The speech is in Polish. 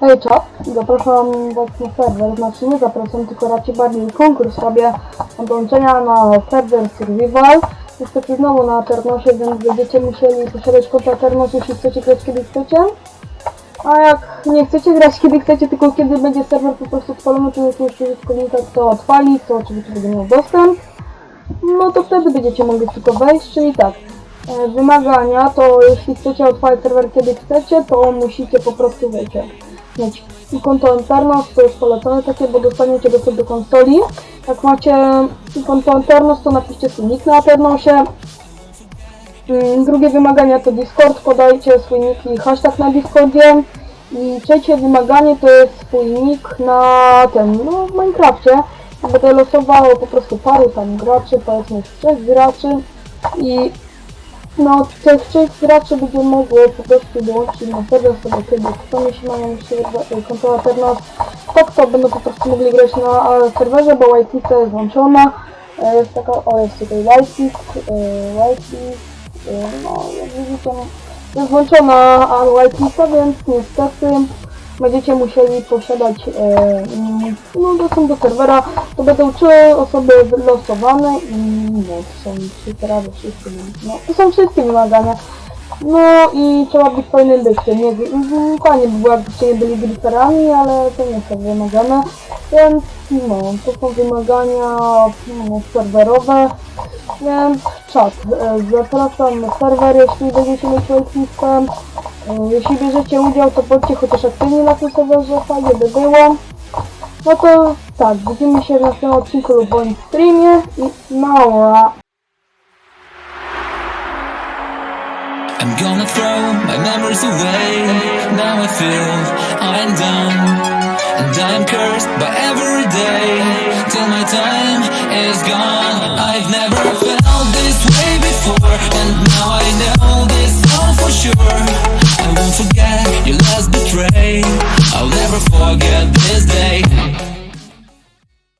Hej, czat, zapraszam Was na serwer, znaczy nie zapraszam, tylko raczej bardziej konkurs robię dołączenia na serwer Survival. Niestety znowu na Ternosie, więc będziecie musieli posiadać konto Ternos, jeśli chcecie grać kiedy chcecie. A jak nie chcecie grać kiedy chcecie, tylko kiedy będzie serwer po prostu odpalony, czy jakiegoś użytkownika to odpali, to oczywiście będzie miał dostęp. No to wtedy będziecie mogli tylko wejść, czyli tak. E, Wymagania to jeśli chcecie otworzyć serwer kiedy chcecie, to musicie po prostu wiecie, i konto Internos, to jest polecone takie, bo dostaniecie dostęp do konsoli. Jak macie konto Internos, to napiszcie swój nick na Eternosie. Mm, Drugie wymagania to Discord, podajcie swój nick i hashtag na Discordzie. I trzecie wymaganie to jest swój nick na ten, no w Minecrafcie. Będę losowało po prostu paru tam graczy, powiedzmy trzech graczy i no tych trzech graczy będzie mogło po prostu dołączyć na serwer sobie kiedy chcą, jeśli mają serwer- konto Aternos, tak to będą po prostu mogli grać na e, serwerze, bo whitelista jest włączona. E, Jest taka, o jest tutaj whitelist, e, whitelist, e, no jak widzicie no, jest włączona whitelista, więc niestety będziecie musieli posiadać e, no, dostęp do serwera. To będą trzy osoby wylosowane i no, są trzy prawie. No, to są wszystkie wymagania. No i trzeba być fajnym bykiem. Nie, fajnie by było, jakbyście nie byli griferami, ale to nie są wymagane. Więc no, to są wymagania no, serwerowe. Więc czat, e, zapraszam na serwer, jeśli będziecie mieć whitelistę. E, Jeśli bierzecie udział, to bądźcie chociaż aktywni na tym serwerze, fajnie by było. No to tak, widzimy się w następnym odcinku lub bądź streamie i nara. I'm gonna throw my memories away. Now I feel done. And cursed by every day. Till my time is gone. I've never felt this way before. And now I I'll never forget this day.